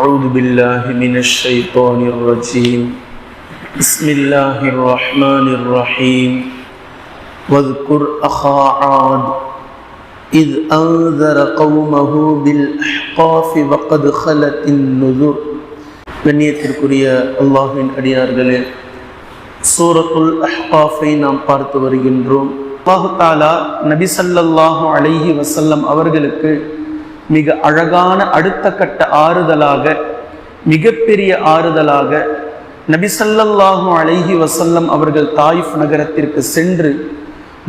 أعوذ بالله من الشيطان الرجيم بسم الله الرحمن الرحيم واذكر أخا عاد إذ أنذر قومه بالأحقاف وقد خلت النذر கண்ணியத்திற்குரிய அல்லாஹின் அடியார்களே சூரத்துல் அஹ்காஃபை நாம் பார்த்து வருகின்றோம் அல்லாஹு தாலா நபி ஸல்லல்லாஹு அலைஹி வஸல்லம் அவர்களுக்கு மிக அழகான அடுத்த கட்ட ஆறுதலாக மிகப்பெரிய ஆறுதலாக நபிசல்லாஹு அழகி வசல்லம் அவர்கள் தாயிஃப் நகரத்திற்கு சென்று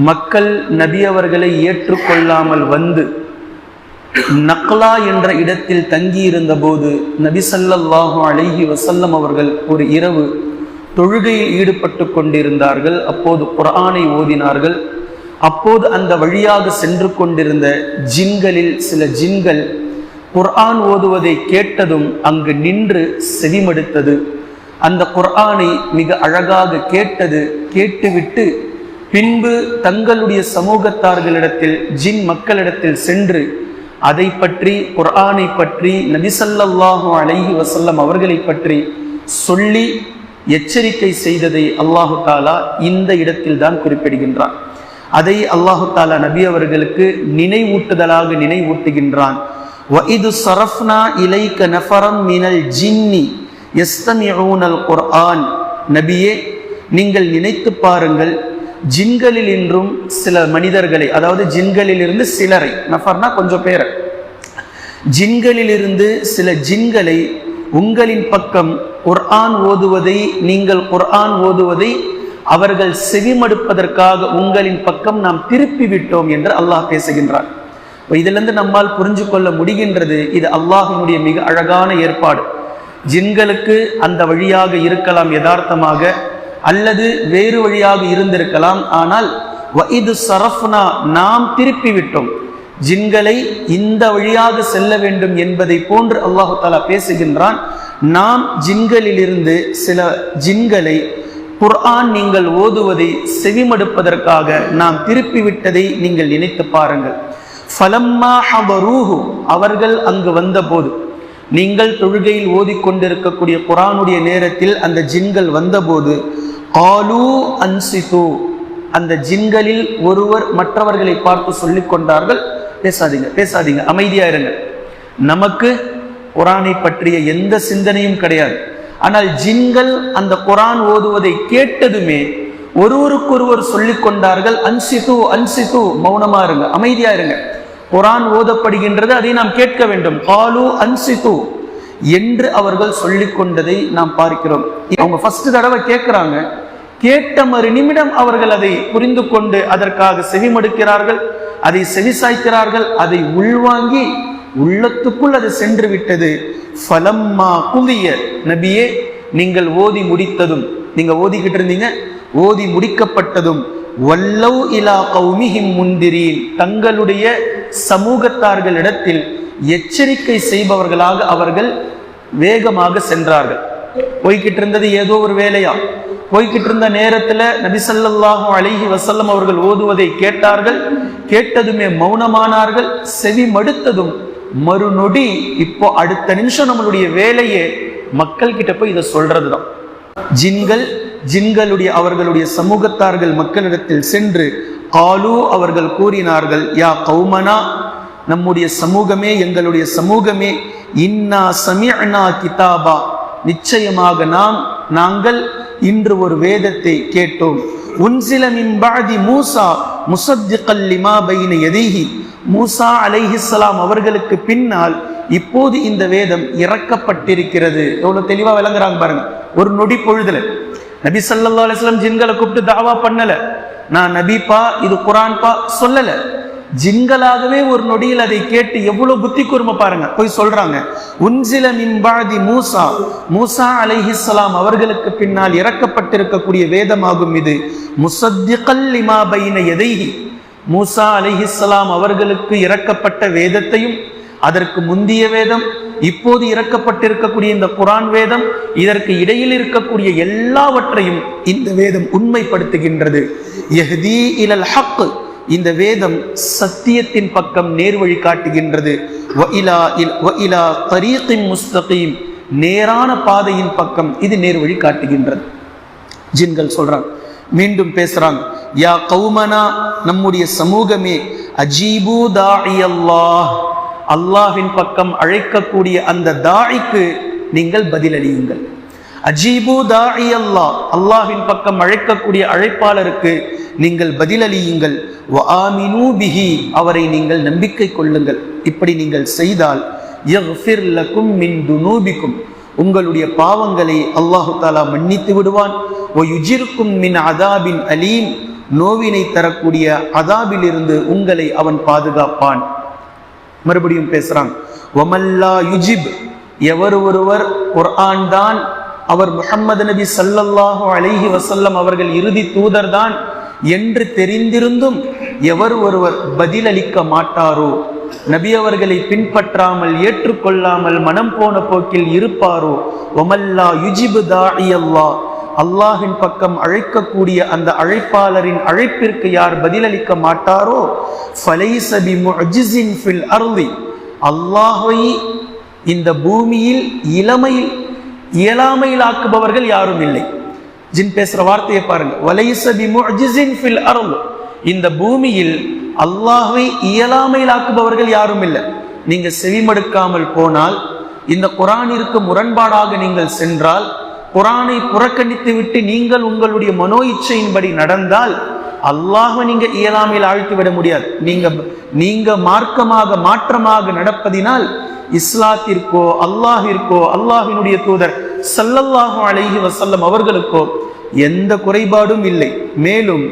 மக்கள் நபி அவர்களை ஏற்றுக்கொள்ளாமல் வந்து நக்லா என்ற இடத்தில் தங்கியிருந்த போது நபிசல்லாஹு அழகி வசல்லம் அவர்கள் ஒரு இரவு தொழுகையில் ஈடுபட்டு கொண்டிருந்தார்கள். அப்போது குரானை ஓதினார்கள். அப்போது அந்த வழியாக சென்று கொண்டிருந்த ஜின்களில் சில ஜின்கள் குர்ஆன் ஓதுவதை கேட்டதும் அங்கு நின்று செவிமடுத்தது. அந்த குர்ஆனை மிக அழகாக கேட்டது கேட்டுவிட்டு பின்பு தங்களுடைய சமூகத்தார்களிடத்தில் ஜின் மக்களிடத்தில் சென்று அதை பற்றி குர்ஆனை பற்றி நபிசல்லாஹு அலைஹி வசல்லம் அவர்களை பற்றி சொல்லி எச்சரிக்கை செய்ததை அல்லாஹு தாலா இந்த இடத்தில் தான் குறிப்பிடுகின்றான். அதை அல்லாஹு நபி அவர்களுக்கு நினைவூட்டுதலாக நினைவூட்டுகின்றான். இது சரஃப்னா இலைக்க நஃபரம் மினல் ஜின்னி எஸ்தமியூனல் குர்ஆன் நபியே நீங்கள் நினைத்து பாருங்கள் ஜின்களில் இன்றும் சில மனிதர்களை அதாவது ஜின்களிலிருந்து சிலரை நஃபர்னா கொஞ்சம் பேரை ஜின்களிலிருந்து சில ஜின்களை உங்களின் பக்கம் குர்ஆன் ஓதுவதை நீங்கள் குர்ஆன் ஓதுவதை அவர்கள் செவிமடுப்பதற்காக உங்களின் பக்கம் நாம் திருப்பி விட்டோம் என்று அல்லாஹ் பேசுகின்றார். இதிலிருந்து நம்மால் புரிஞ்சு கொள்ள முடிகின்றது இது அல்லாஹினுடைய மிக அழகான ஏற்பாடு. ஜின்களுக்கு அந்த வழியாக இருக்கலாம் யதார்த்தமாக அல்லது வேறு வழியாக இருந்திருக்கலாம் ஆனால் இது சரஃப்னா நாம் திருப்பி விட்டோம் ஜின்களை இந்த வழியாக செல்ல வேண்டும் என்பதை போன்று அல்லாஹு தாலா பேசுகின்றான். நாம் ஜின்களிலிருந்து சில ஜின்களை குர்ஆன் நீங்கள் ஓதுவதை செவிமடுப்பதற்காக நாம் திருப்பிவிட்டதை நீங்கள் நினைத்து பாருங்கள். ஃபலம்மா ஹபரூஹு அவர்கள் அங்கு வந்தபோது நீங்கள் தொழுகையில் ஓதிக்கொண்டிருக்கக்கூடிய குரானுடைய நேரத்தில் அந்த ஜின்கள் வந்தபோது காலு அன்சிது அந்த ஜின்களில் ஒருவர் மற்றவர்களை பார்த்து சொல்லிக் கொண்டார்கள். பேசாதீங்க பேசாதீங்க அமைதியா இருங்க நமக்கு குரானை பற்றிய எந்த சிந்தனையும் கிடையாது. ஆனால் ஜின்கள் அந்த குரான் ஓதுவதை கேட்டதுமே ஒருவருக்கொருவர் சொல்லிக் கொண்டார்கள் அன்சித்து அன்சித்து மௌனமா இருங்க அமைதியா இருங்க. குரான் ஓதப்படுகின்றது அதை நாம் கேட்க வேண்டும். காலு அன்சித்து என்று அவர்கள் சொல்லிக் கொண்டதை நாம் பார்க்கிறோம். அவங்க ஃபர்ஸ்ட் தடவை கேட்கிறாங்க. கேட்ட மறு நிமிடம் அவர்கள் அதை புரிந்து கொண்டு அதற்காக செவிமடுக்கிறார்கள் அதை செவிசாய்க்கிறார்கள் அதை உள்வாங்கி உள்ளத்துக்குள் அது சென்று விட்டது. ஃபலம்மா குவிய. நபியே நீங்கள் ஓதி முடித்ததும் நீங்க ஓதிக்கிட்டு இருந்தீங்க ஓதி முடிக்கப்பட்டதும் வல்லவ் இலா கௌமிஹிம் முந்திரீன் தங்களுடைய சமூகத்தார்களிடத்தில் எச்சரிக்கை செய்பவர்களாக அவர்கள் வேகமாக சென்றார்கள். போய்கிட்டு இருந்தது ஏதோ ஒரு வேலையா? போய்கிட்டு இருந்த நேரத்துல நபிசல்லாஹும் அழகி வசல்லம் அவர்கள் ஓதுவதை கேட்டார்கள். கேட்டதுமே மௌனமானார்கள். செவி மடுத்ததும் மறுநொடி இப்போ அடுத்த நிமிஷம் நம்மளுடைய வேலையே மக்கள் கிட்ட போய் இதை சொல்றதுதான். ஜின்கள் ஜின்களுடைய அவர்களுடைய சமூகத்தார்கள் மக்களிடத்தில் சென்று காலு அவர்கள் கூறினார்கள் யா கௌமனா நம்முடைய சமூகமே எங்களுடைய சமூகமே இன்னா சமிஅனா கிதாபா நிச்சயமாக நாம் நாங்கள் இன்று ஒரு வேதத்தை கேட்டோம். உன்சில மின்பாதி மூசா முசத்திகல் லிமா பைன எதிஹி மூசா அலைஹிஸ்லாம் அவர்களுக்கு பின்னால் இப்போது இந்த வேதம் இறக்கப்பட்டிருக்கிறது. எவ்வளவு தெளிவா விளங்குறாங்க பாருங்க. ஒரு நொடி பொழுதுல. நபி சல்லா அலிஸ்லாம் ஜின்களை கூப்பிட்டு தாவா பண்ணல. நான் நபிப்பா இது குரான்பா சொல்லல. ஜின்களாகவே ஒரு நொடியில் அதை கேட்டு எவ்வளவு புத்தி கூர்மை பாருங்க. போய் சொல்றாங்க. உன்சில மின்பாதி மூசா. மூசா அலைஹிஸ்லாம் அவர்களுக்கு பின்னால் இறக்கப்பட்டிருக்கக்கூடிய வேதமாகும் இது. முசத்திகல் லிமா பைன எதைஹி மூசா அலிஹிஸ்லாம் அவர்களுக்கு இறக்கப்பட்ட வேதத்தையும் அதற்கு முந்திய வேதம் இப்போது இறக்கப்பட்டிருக்கக்கூடிய இந்த குரான் வேதம் இதற்கு இடையில் இருக்கக்கூடிய எல்லாவற்றையும் இந்த வேதம் உண்மைப்படுத்துகின்றது. யஹ்தி இலல் ஹக் இந்த வேதம் சத்தியத்தின் பக்கம் நேர்வழி காட்டுகின்றது. இல் முஸ்தகீம் நேரான பாதையின் பக்கம் இது நேர்வழி காட்டுகின்றது. ஜின்கள் சொல்றாங்க மீண்டும் பேசுறாங்க. யா கௌமனா நம்முடைய சமூகமே அஜீபு தாஇ அல்லாஹ். அல்லாஹின் பக்கம் அழைக்கக்கூடிய அந்த தாய்க்கு நீங்கள் பதிலளியுங்கள். அஜீபு தாஇ அல்லாஹ். அல்லாஹின் பக்கம் அழைக்கக்கூடிய அழைப்பாளருக்கு நீங்கள் பதிலளியுங்கள். வஆமினு பிஹி. அவரை நீங்கள் நம்பிக்கை கொள்ளுங்கள். இப்படி நீங்கள் செய்தால் மின் துனூபிக்கும். உங்களுடைய பாவங்களை அல்லாஹு தாலா மன்னித்து விடுவான். ஓ யுஜிர்க்கும் மின் அதாபின் அலீம். நோவினை தரக்கூடிய அதாபிலிருந்து உங்களை அவன் பாதுகாப்பான். மறுபடியும் பேசுறான். ஒமல்லா யுஜிப். எவர் ஒருவர் குர்ஆன் தான். அவர் முஹம்மது நபி சல்லல்லாஹு அலைஹி வசல்லம் அவர்கள் இறுதி தூதர்தான். என்று தெரிந்திருந்தும் எவர் ஒருவர் பதிலளிக்க மாட்டாரோ? நபி அவர்களை பின்பற்றாமல் ஏற்றுக்கொள்ளாமல் மனம் போன போக்கில் இருப்பாரோ? ஒமல்லா யுஜிபு தாஇ அல்லாஹின் பக்கம் அழைக்கக்கூடிய அந்த அழைப்பாளரின் அழைப்பிற்கு யார் பதிலளிக்க மாட்டாரோ? ஃபலைஸ பிமுஅஜிஸின் ஃபில் அர்தி. அல்லாஹ்வை இந்த பூமியில் இளமையில் இயலாமையில் ஆக்குபவர்கள் யாரும் இல்லை. ஜின் பேசுற வார்த்தையை பாருங்க. வலைஸ பிமுஅஜிஸின் ஃபில் அருள் இந்த பூமியில் அல்லாஹுவை இயலாமையில் ஆக்குபவர்கள் யாரும் இல்லை. நீங்க செவிமடுக்காமல் போனால் இந்த குரானிற்கு முரண்பாடாக நீங்கள் சென்றால் குரானை புறக்கணித்து விட்டு நீங்கள் உங்களுடைய மனோ இச்சையின்படி நடந்தால் அல்லாஹை நீங்க இயலாமையில் ஆழ்த்தி விட முடியாது. நீங்க நீங்க மார்க்கமாக மாற்றமாக நடப்பதினால் இஸ்லாத்திற்கோ அல்லாஹிற்கோ அல்லாஹினுடைய தூதர் சல்லல்லாஹு அலைஹி வசல்லம் அவர்களுக்கோ எந்த குறைபாடும் இல்லை. மேலும்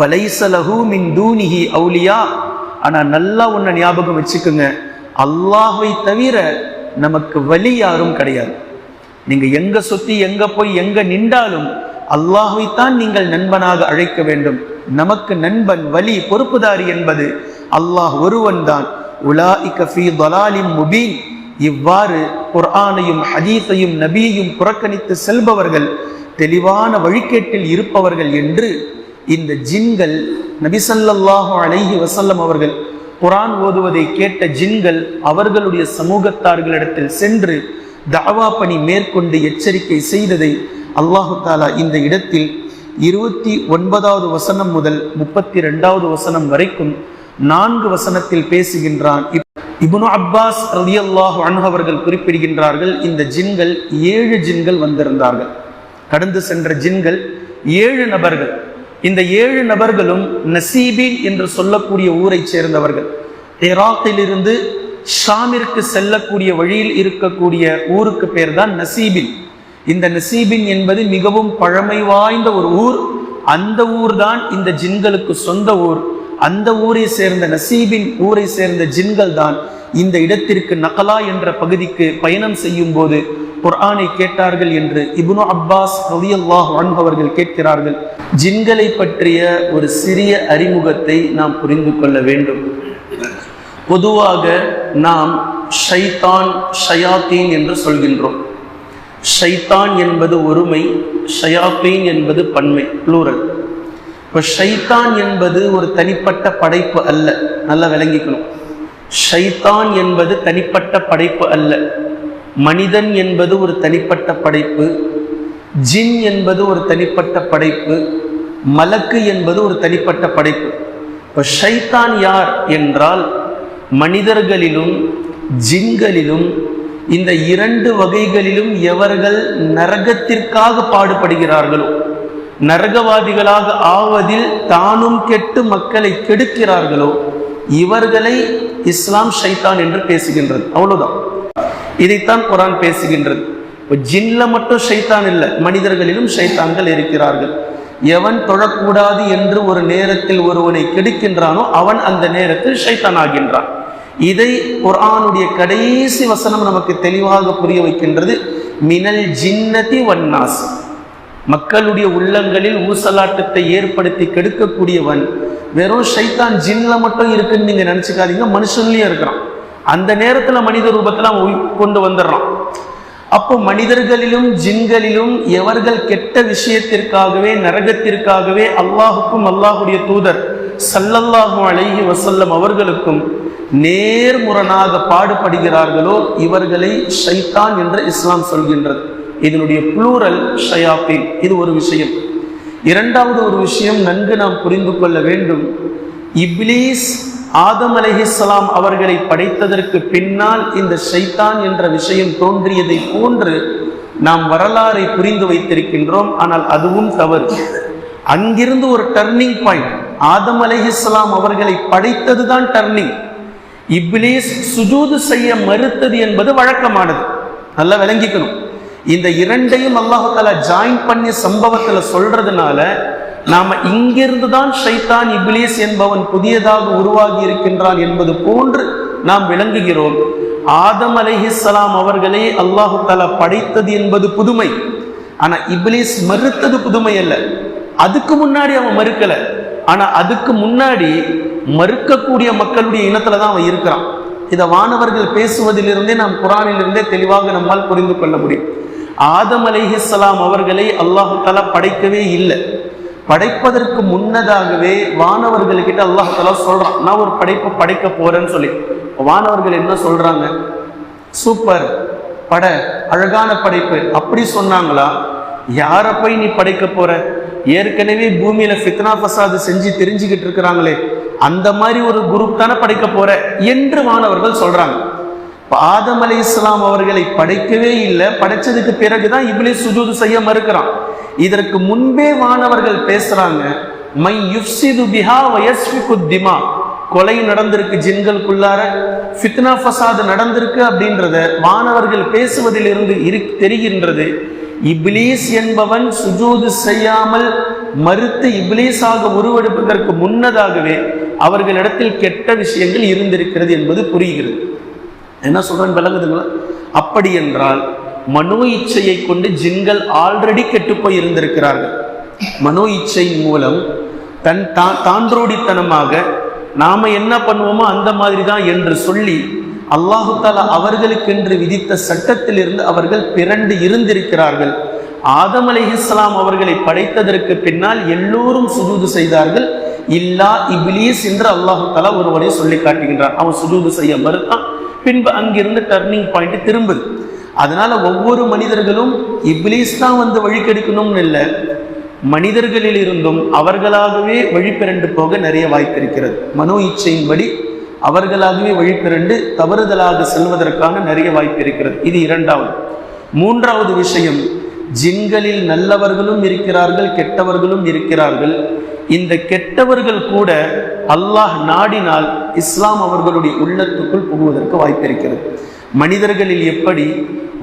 வலைசலஹூ மின் தூனிஹி அவுலியா. ஆனால் நல்லா உன்னை ஞாபகம் வச்சுக்கோங்க. அல்லாஹை தவிர நமக்கு வலி யாரும் கிடையாது. நீங்கள் எங்கே சுற்றி எங்கே போய் எங்கே நின்றாலும் அல்லாஹைத்தான் நீங்கள் நண்பனாக அழைக்க வேண்டும். நமக்கு நண்பன் வலி பொறுப்புதாரி என்பது அல்லாஹ் ஒருவன் தான். உலா ஃபீ தலாலிம் முபீன். இவ்வாறு குர்ஆனையும் ஹதீஸையும் நபியையும் புறக்கணித்து செல்பவர்கள் தெளிவான வழிகேட்டில் இருப்பவர்கள் என்று இந்த ஜின்கள் நபிசல்லாஹு அலைஹி வசல்லம் அவர்கள் குரான் ஓதுவதை கேட்ட ஜின்கள் அவர்களுடைய சமூகத்தார்களிடத்தில் சென்று தாவா பணி மேற்கொண்டு எச்சரிக்கை செய்ததை அல்லாஹு தாலா இந்த இடத்தில் இருபத்தி ஒன்பதாவது வசனம் முதல் முப்பத்தி ரெண்டாவது வசனம் வரைக்கும் நான்கு வசனத்தில் பேசுகின்றான். இப்னு அப்பாஸ் ரலியல்லாஹு அல்லாஹ் அவர்கள் குறிப்பிடுகின்றார்கள் இந்த ஜின்கள் ஏழு ஜின்கள் வந்திருந்தார்கள். கடந்து சென்ற ஜின்கள் ஏழு நபர்கள். இந்த ஏழு நபர்களும் நசீபின் என்று சொல்லக்கூடிய ஊரை சேர்ந்தவர்கள். ஈராக்கிலிருந்து ஷாமிற்கு செல்லக்கூடிய வழியில் இருக்கக்கூடிய ஊருக்கு பேர் தான் நசீபின். இந்த நசீபின் என்பது மிகவும் பழமை வாய்ந்த ஒரு ஊர். அந்த ஊர் தான் இந்த ஜின்களுக்கு சொந்த ஊர். அந்த ஊரை சேர்ந்த நசீபின் ஊரை சேர்ந்த ஜின்கள் தான் இந்த இடத்திற்கு நகலா என்ற பகுதிக்கு பயணம் செய்யும் போது குர்ஆனை கேட்டார்கள் என்று இபுனு அப்பாஸ் ரலியல்லாஹு அவர்கள் கேட்கிறார்கள். ஜின்களை பற்றிய ஒரு சிறிய அறிமுகத்தை நாம் புரிந்து கொள்ள வேண்டும். பொதுவாக நாம் ஷைத்தான் ஷயாத்தீன் என்று சொல்கின்றோம். ஷைத்தான் என்பது ஒருமை ஷயாத்தீன் என்பது பன்மை ப்ளூரல் இப்போ ஷைத்தான் என்பது ஒரு தனிப்பட்ட படைப்பு அல்ல. நல்லா விளங்கிக்கணும். ஷைத்தான் என்பது தனிப்பட்ட படைப்பு அல்ல. மனிதன் என்பது ஒரு தனிப்பட்ட படைப்பு. ஜின் என்பது ஒரு தனிப்பட்ட படைப்பு. மலக்கு என்பது ஒரு தனிப்பட்ட படைப்பு. இப்போ ஷைத்தான் யார் என்றால் மனிதர்களிலும் ஜின்களிலும் இந்த இரண்டு வகைகளிலும் எவர்கள் நரகத்திற்காக பாடுபடுகிறார்களோ நரகவாதிகளாக ஆவதில் தானும் கெட்டு மக்களை கெடுக்கிறார்களோ இவர்களை இஸ்லாம் ஷைத்தான் என்று பேசுகின்றது. அவ்வளவுதான். இதைத்தான் குரான் பேசுகின்றது. ஜின்ல மட்டும் ஷைத்தான் இல்லை மனிதர்களிலும் ஷைத்தான்கள் இருக்கிறார்கள். எவன் தொழக்கூடாது என்று ஒரு நேரத்தில் ஒருவனை கெடுக்கின்றானோ அவன் அந்த நேரத்தில் ஷைத்தான் ஆகின்றான். இதை குரானுடைய கடைசி வசனம் நமக்கு தெளிவாக புரிய வைக்கின்றது. மினல் ஜின்னதி வன்னாஸ் மக்களுடைய உள்ளங்களில் ஊசலாட்டத்தை ஏற்படுத்தி கெடுக்கக்கூடியவன் வெறும் சைத்தான் ஜின்ல மட்டும் இருக்குன்னு நீங்க நினைச்சுக்காதீங்க மனுஷன்லயும் இருக்கிறான். அந்த நேரத்துல மனித ரூபத்துல அவன் கொண்டு வந்துடுறான். அப்போ மனிதர்களிலும் ஜின்களிலும் எவர்கள் கெட்ட விஷயத்திற்காகவே நரகத்திற்காகவே அல்லாஹுக்கும் அல்லாஹுடைய தூதர் சல்லல்லாஹும் அழகி வசல்லம் அவர்களுக்கும் நேர்முரணாக பாடுபடுகிறார்களோ இவர்களை ஷைத்தான் என்று இஸ்லாம் சொல்கின்றது. இதனுடைய புளூரல் ஷயாப்பின் இது ஒரு விஷயம். இரண்டாவது ஒரு விஷயம் நன்கு நாம் புரிந்து கொள்ள வேண்டும். இப்லீஸ் ஆதம் அலஹிஸ்லாம் அவர்களை படைத்ததற்கு பின்னால் இந்த ஷைத்தான் என்ற விஷயம் தோன்றியதை போன்று நாம் வரலாறை புரிந்து வைத்திருக்கின்றோம். ஆனால் அதுவும் தவறு. அங்கிருந்து ஒரு டர்னிங் பாயிண்ட் ஆதம் அலஹிஸ்லாம் அவர்களை படைத்தது தான் டர்னிங் இப்லீஸ் சுஜூது செய்ய மறுத்தது என்பது வழக்கமானது. நல்லா விளங்கிக்கணும். இந்த இரண்டையும் அல்லாஹு ஜாயின் பண்ணி சம்பவத்துல சொல்றதுனால நாம இங்கிருந்து தான் ஷைத்தான் இப்லீஸ் என்பவன் புதியதாக உருவாகி இருக்கின்றான் என்பது போன்று நாம் விளங்குகிறோம். ஆதம் அலிஹிஸ்லாம் அவர்களே அல்லாஹு தாலா படைத்தது என்பது புதுமை. ஆனா இப்லீஸ் மறுத்தது புதுமை அல்ல. அதுக்கு முன்னாடி அவன் மறுக்கல. ஆனா அதுக்கு முன்னாடி மறுக்கக்கூடிய மக்களுடைய இனத்துல தான் அவன் இருக்கிறான். இதை வானவர்கள் பேசுவதிலிருந்தே நாம் குரானிலிருந்தே தெளிவாக நம்மால் புரிந்து கொள்ள முடியும். ஆதம் அலைஹிஸ்ஸலாம் அவர்களை அல்லாஹு தாலா படைக்கவே இல்லை. படைப்பதற்கு முன்னதாகவே வானவர்கள்கிட்ட அல்லாஹ் தாலா சொல்றான் நான் ஒரு படைப்பை படைக்க போறேன்னு சொல்லி. வானவர்கள் என்ன சொல்றாங்க? சூப்பர் பட அழகான படைப்பு. அப்படி சொன்னாங்களா? யாரை போய் நீ படைக்க போற? ஏற்கனவே பூமியில ஃபித்னா ஃபசாது செஞ்சு தெரிஞ்சுக்கிட்டு இருக்கிறாங்களே அந்த மாதிரி ஒரு குரூப் தானே படைக்க போற? என்று வானவர்கள் சொல்றாங்க. ஆதம் அலி இஸ்லாம் அவர்களை படைக்கவே இல்லை. படைச்சதுக்கு பிறகுதான் இப்ளே சுஜூது செய்ய மறுக்கிறான். இதற்கு முன்பே வானவர்கள் பேசுறாங்க மை யுஃப்சிது பிஹா கொலை நடந்திருக்கு ஜின்களுக்குள்ளார ஃபித்னா ஃபசாது நடந்திருக்கு அப்படின்றத வானவர்கள் பேசுவதிலிருந்து இரு தெரிகின்றது. இப்லீஸ் என்பவன் சுஜூது செய்யாமல் மறுத்து இப்லீஸாக உருவெடுப்பதற்கு முன்னதாகவே அவர்களிடத்தில் கெட்ட விஷயங்கள் இருந்திருக்கிறது என்பது புரிகிறது. என்ன சொல்றேன் விளங்குதுங்களா? அப்படி என்றால் மனோ இச்சையை கொண்டு ஜின்கள் ஆல்ரெடி கெட்டு போய் இருந்திருக்கிறார்கள். மனோ இச்சையின் மூலம் தன் தான் தாண்டோடித்தனமாக நாம என்ன பண்ணுவோமோ அந்த மாதிரி தான் என்று சொல்லி அல்லாஹு தாலா அவர்களுக்கென்று விதித்த சட்டத்திலிருந்து அவர்கள் பிறண்டு இருந்திருக்கிறார்கள். ஆதம் இஸ்லாம் அவர்களை படைத்ததற்கு பின்னால் எல்லோரும் சுஜூது செய்தார்கள். இல்லா இப்லீஸ் என்று அல்லாஹு தாலா ஒருவனை சொல்லி காட்டுகின்றார் அவன் சுஜூது செய்ய மறுத்தான். பின்பு அங்கிருந்து டர்னிங் பாயிண்ட் திரும்புது. அதனால ஒவ்வொரு மனிதர்களும் இப்லீஸ் தான் வந்து வழிகெடுக்கணும்னு இல்லை மனிதர்களில் இருந்தும் அவர்களாகவே வழிபிரண்டு போக நிறைய வாய்ப்பு இருக்கிறது. மனோ இச்சையின்படி அவர்களாகவே வழிபிரண்டு தவறுதலாக செல்வதற்கான நிறைய வாய்ப்பு இருக்கிறது. இது இரண்டாவது. மூன்றாவது விஷயம் ஜின்களில் நல்லவர்களும் இருக்கிறார்கள் கெட்டவர்களும் இருக்கிறார்கள். இந்த கெட்டவர்கள் கூட அல்லாஹ் நாடினால் இஸ்லாம் அவர்களுடைய உள்ளத்துக்குள் புகுவதற்கு வாய்ப்பிருக்கிறது. மனிதர்களில் எப்படி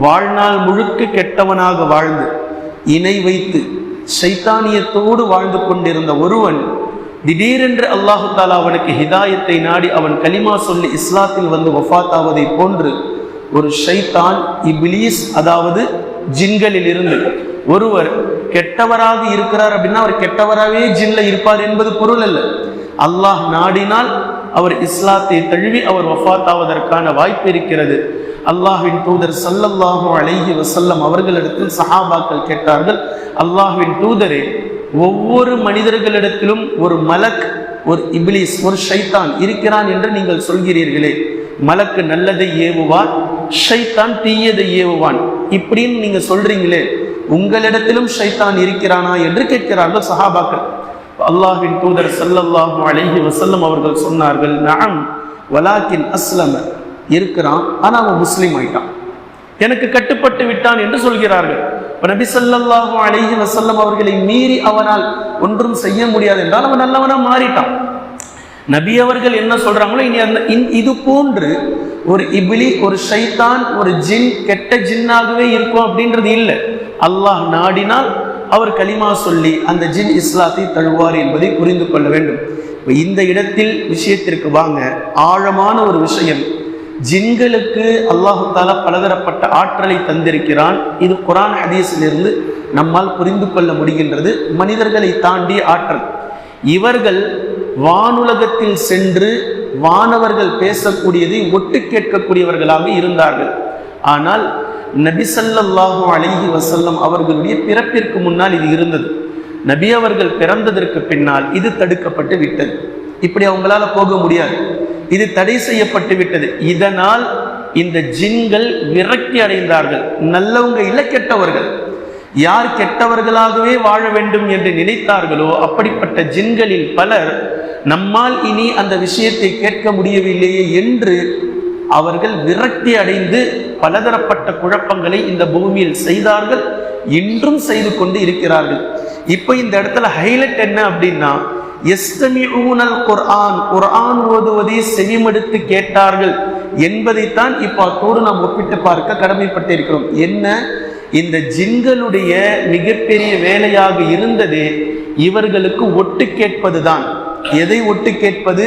வாழ்நாள் முழுக்க கெட்டவனாக வாழ்ந்து இணை வைத்து சைத்தானியத்தோடு வாழ்ந்து கொண்டிருந்த ஒருவன் திடீரென்று அல்லாஹு தாலா அவனுக்கு ஹிதாயத்தை நாடி அவன் கலிமா சொல்லி இஸ்லாத்தில் வந்து ஒஃபாத்தாவதை போன்று ஒரு ஷைத்தான் இப்லீஸ் அதாவது ஜின்களில் இருந்து ஒருவர் கெட்டவராக இருக்கிறார் அப்படின்னா அவர் கெட்டவராகவே ஜின்ல இருப்பார் என்பது பொருள் அல்ல. அல்லாஹ் நாடினால் அவர் இஸ்லாத்தை தழுவி அவர் வஃபாத்தாவதற்கான வாய்ப்பு இருக்கிறது. அல்லாஹ்வின் தூதர் சல்லல்லாஹு அழகி வசல்லம் அவர்களிடத்தில் சஹாபாக்கள் கேட்டார்கள் அல்லாஹ்வின் தூதரே ஒவ்வொரு மனிதர்களிடத்திலும் ஒரு மலக் ஒரு இபிலிஸ் ஒரு ஷைத்தான் இருக்கிறான் என்று நீங்கள் சொல்கிறீர்களே. மலக்கு நல்லதை ஏவுவான் ஷைத்தான் தீயதை ஏவுவான். இப்படின்னு நீங்க சொல்றீங்களே உங்களிடத்திலும் ஷைத்தான் இருக்கிறானா? என்று கேட்கிறார்கள் சஹாபாக்கள். அல்லாஹின் தூதர் சல்லல்லாஹு அலைஹி வசல்லம் அவர்கள் சொன்னார்கள் நான் வலாக்கின் அஸ்லம. இருக்கிறான் ஆனால் அவன் முஸ்லீம் ஆயிட்டான். எனக்கு கட்டுப்பட்டு விட்டான் என்று சொல்கிறார்கள். நபி ஸல்லல்லாஹு அலைஹி வசல்லம் அவர்களை மீறி அவனால் ஒன்றும் செய்ய முடியாது என்றால் அவன் நல்லவனா மாறிட்டான். நபி அவர்கள் என்ன சொல்றாங்களோ இனி அந்த இன் இது போன்று ஒரு இபிலி ஒரு ஷைத்தான் ஒரு ஜின் கெட்ட ஜின்னாகவே இருக்கும் அப்படின்றது இல்லை. அல்லாஹ் நாடினால் அவர் கலிமா சொல்லி அந்த ஜின் இஸ்லாத்தை தழுவார் என்பதை புரிந்து கொள்ள வேண்டும். இப்போ இந்த இடத்தில் விஷயத்திற்கு வாங்க ஆழமான ஒரு விஷயம். ஜின்களுக்கு அல்லாஹு தாலா பலதரப்பட்ட ஆற்றலை தந்திருக்கிறான். இது குரான் ஹதீஸிலிருந்து நம்மால் புரிந்து கொள்ள முடிகின்றது. மனிதர்களை தாண்டி ஆற்றல். இவர்கள் வானுலகத்தில் சென்று வானவர்கள் பேசக்கூடியதை ஒட்டு கேட்கக்கூடியவர்களாக இருந்தார்கள். ஆனால் நபிசல்லாஹு அலிஹி வசல்லம் அவர்களுடைய பிறப்பிற்கு முன்னால் இது இருந்தது. நபி அவர்கள் பிறந்ததற்கு பின்னால் இது தடுக்கப்பட்டு விட்டது. இப்படி அவங்களால போக முடியாது. இது தடை செய்யப்பட்டு விட்டது. இதனால் இந்த ஜின்கள் விரக்தி அடைந்தார்கள். நல்லவங்க இல்லை கெட்டவர்கள். யார் கெட்டவர்களாகவே வாழ வேண்டும் என்று நினைத்தார்களோ அப்படிப்பட்ட ஜின்களில் பலர் நம்மால் இனி அந்த விஷயத்தை கேட்க முடியவில்லையே என்று அவர்கள் விரக்தி அடைந்து பலதரப்பட்ட குழப்பங்களை இந்த பூமியில் செய்தார்கள் இன்றும் செய்து கொண்டு இருக்கிறார்கள். இப்போ இந்த இடத்துல ஹைலைட் என்ன அப்படின்னா எஸ்தமிஊனல் குர்ஆன் குர்ஆன் ஓதுவதை செவிமடுத்து கேட்டார்கள் என்பதைத்தான் இப்போ அத்தோடு நாம் ஒப்பிட்டு பார்க்க கடமைப்பட்டிருக்கிறோம். என்ன? இந்த ஜின்களுடைய மிகப்பெரிய வேலையாக இருந்தது இவர்களுக்கு ஒட்டு கேட்பதுதான். எதை ஒட்டு கேட்பது?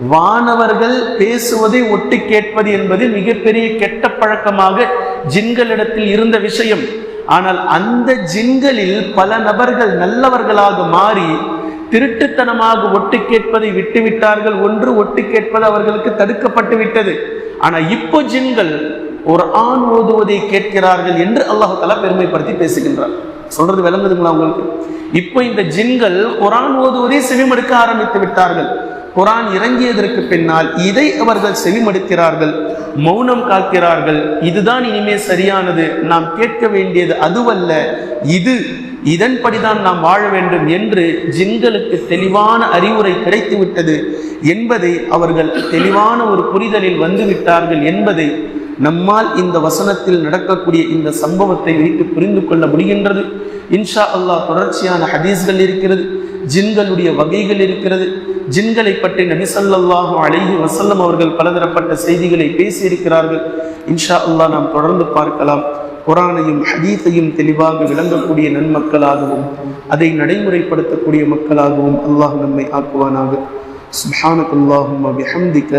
வானவர்கள் பேசுவதை ஒட்டு கேட்பது என்பது மிகப்பெரிய கெட்ட பழக்கமாக ஜின்களிடத்தில் இருந்த விஷயம். ஆனால் அந்த ஜின்களில் பல நபர்கள் நல்லவர்களாக மாறி திருட்டுத்தனமாக ஒட்டு கேட்பதை விட்டுவிட்டார்கள். ஒன்று ஒட்டு கேட்பது அவர்களுக்கு தடுக்கப்பட்டு விட்டது. ஆனா இப்போ ஜின்கள் ஒரு ஆண் ஓதுவதை கேட்கிறார்கள் என்று அல்லாஹு பெருமைப்படுத்தி பேசுகின்றார். சொல்றது விளங்குதுங்களா உங்களுக்கு? இப்போ இந்த ஜின்கள் குரான் ஓதுவதை செவிமடுக்க ஆரம்பித்து விட்டார்கள். குரான் இறங்கியதற்கு பின்னால் இதை அவர்கள் செவிமடுக்கிறார்கள் மௌனம் காக்கிறார்கள். இதுதான் இனிமே சரியானது. நாம் கேட்க வேண்டியது அதுவல்ல. இது இதன்படிதான் நாம் வாழ வேண்டும் என்று ஜின்களுக்கு தெளிவான அறிவுரை கிடைத்துவிட்டது என்பதை அவர்கள் தெளிவான ஒரு புரிதலில் வந்துவிட்டார்கள் என்பதை நம்மால் இந்த வசனத்தில் நடக்கக்கூடிய இந்த சம்பவத்தை வைத்து புரிந்து கொள்ள முடிகின்றது. இன்ஷா அல்லாஹ் தொடர்ச்சியான ஹதீஸ்கள் இருக்கிறது. ஜின்களுடைய வகைகள் இருக்கிறது ஜின்களை பற்றி நபிசல்லாஹு அழகி வசல்லம் அவர்கள் பலதரப்பட்ட செய்திகளை பேசியிருக்கிறார்கள் இன்ஷா அல்லாஹ் நாம் தொடர்ந்து பார்க்கலாம் குரானையும் ஹதீஸையும் தெளிவாக விளங்கக்கூடிய நன்மக்களாகவும் அதை நடைமுறைப்படுத்தக்கூடிய மக்களாகவும் அல்லாஹ் நம்மை ஆக்குவானாக سبحانك اللهم وبحمدك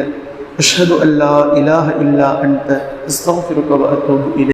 أشهد أن لا إله إلا أنت أستغفرك وأتوب إليك